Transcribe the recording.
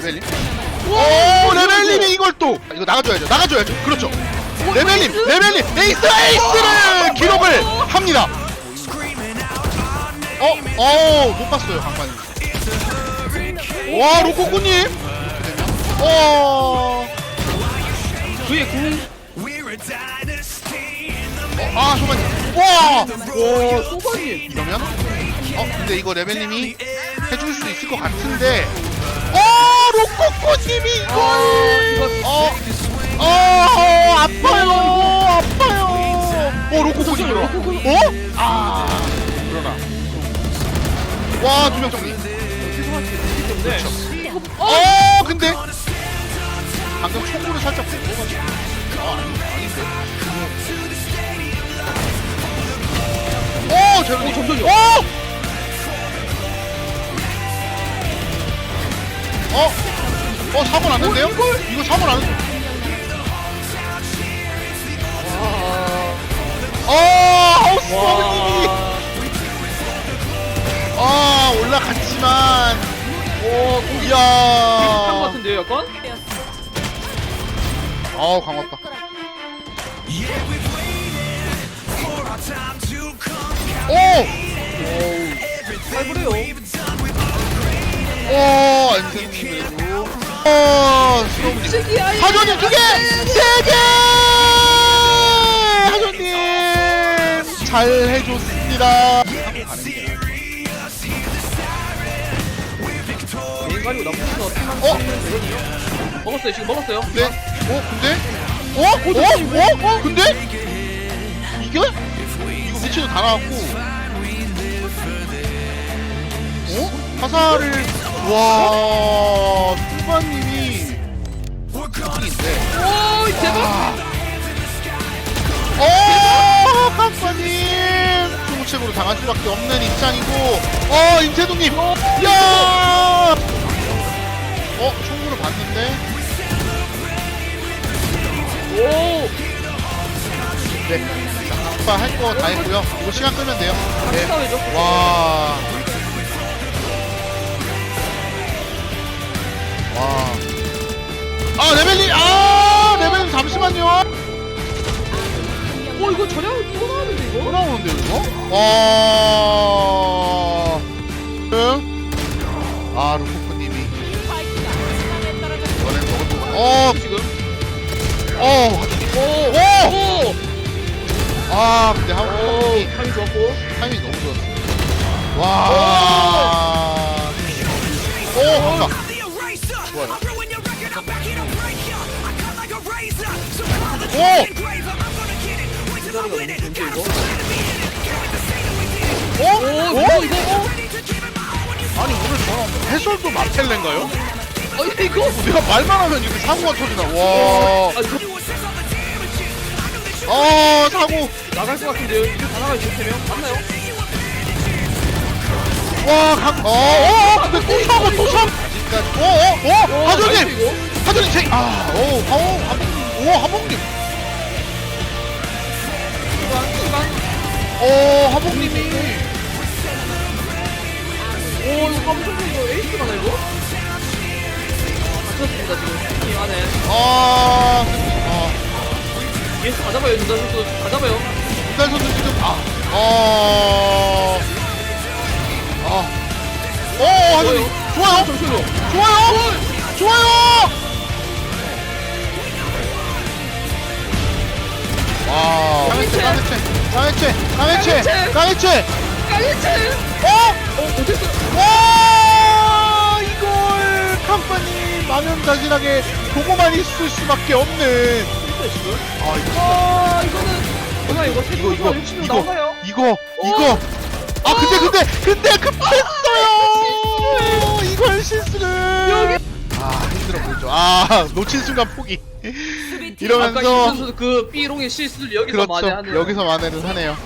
레벨님. 오, 레벨님이 이걸 또 이거 나가줘야죠. 나가줘야죠. 그렇죠. 레벨님, 레벨님, 에이스 에이스를 기록을 합니다. 어, 어, 못 봤어요, 강만이. 와, 로코코님. 어, 뒤에 궁. 어, 아, 잠깐만요. 와, 와 소바님. 이러면, 어, 근데 이거 레벨님이 해줄 수 있을 것 같은데, 어, 로코코님이 이걸, 어, 어, 아파요, 아파요. 어, 로코코님. 어? 아, 그러나. 와, 두명 정리. 때문에. 어, 근데 방금 총구를 살짝 뽑아가지고. 아, 아닌데. 오, 제로님. 어. 오! 어? 어, 사고 났는데요? 이거 사고 났는데. 어, 하우스 버그님이. 아, 올라갔지만. 오, 공 이야. 한것 같은데요, 약간? 아우, 강화빠. 오! 살벌해요. 오, 안생님 그래도. 어, 수로님. 하조님 두 개! 세 개! 하조님! 잘 해줬습니다. 개인 가지고 나머지는 어떻게 하면 어? 먹었어요, 지금 먹었어요. 네? 어, 근데? 어? 어? 어? 어? 근데? 이게? 이거 위치도 다 나왔고. 어? 화살을, 와, 수바님이. 인데 오, 대박! 어, 깜빠님 중책으로 당할 수밖에 없는 입장이고, 어, 임태동님, 야, 어, 총구를 봤는데, 오! 네, 아빠 할거 다 했고요. 이거 시간 끄면 돼요. 네, 사회죠. 와, 와, 아 레벨이, 아 레벨 잠시만요. 오, 이거 전략 또 나왔는데, 또 이거? 나오는데 이거? 와, 응? 아 루코코님이 이번엔. 어, 지금. 어, 오! 오! 오! 아 근데 오, 하우이 타이밍 좋았고. 타이밍 너무 좋았어. 와, 오, 너무 좋은데, 이거? 오, 오, 오, 이거, 이거? 아니 오늘 저랑 해설도 마텔레인가요? 어, 이거? 내가 말만 하면 이렇게 사고가 터지나? 와, 아, 이거 어 사고. 나갈 것 같은데요? 이거 다 나갈 좋다면? 맞나요? 와, 각, 어, 어, 어, 근데 또 사고, 또 사고. 어, 어, 어, 나이스, 하조님, 이거? 하조님, 제, 아, 오, 어, 하봉님, 오, 하봉님, 오, 하봉님이, 오, 이거 깜짝이야, 이거 에이스 가나, 이거? 갇혔습니다, 지금. 팀 안에. 아, 아, 위에서 다 잡아요, 윤단 선수. 다 잡아요. 김달 선수 지금, 아, 어, 아, 오, 하조님, 좋아요, 잠시만요. 좋아요, 좋아요. 와, 강해체. 강해체, 강해체, 강해체, 강해체. 강해체! 어? 어, 못했어. 와 이걸 깜빡이 만연자진하게 보고만 있을 수밖에 없는. 아 이거 아, 이거는. 정말 이거 이거 이거 60명 이거 나오나요? 이거 이거 아 근데 근데 근데 급했어요 이걸 실수를 아 힘들어 보이죠 아 놓친 순간 포기 이러면서 그 B롱의 실수를 여기서 그렇죠 만회하는. 여기서 만회를 하네요